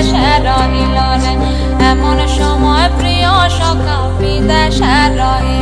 বিদেশে রহিল এমন সময় প্রিয় সখা বিদেশে রহিল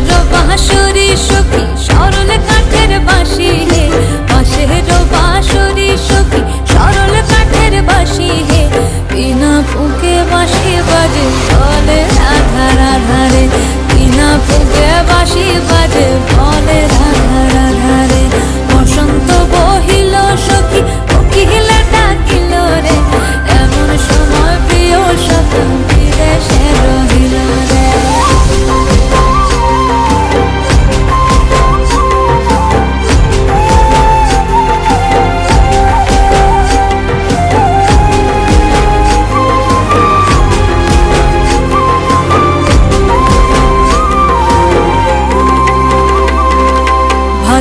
বাঁশের বাঁশরি সখী কাঠের বাঁশি হে। বাঁশের বাঁশরি সখী, সরল কাঠের বাঁশি হে। বিনা ফুকে বাঁশি বাজে চলে আধার আধারে বিনা ফুকে বাঁশি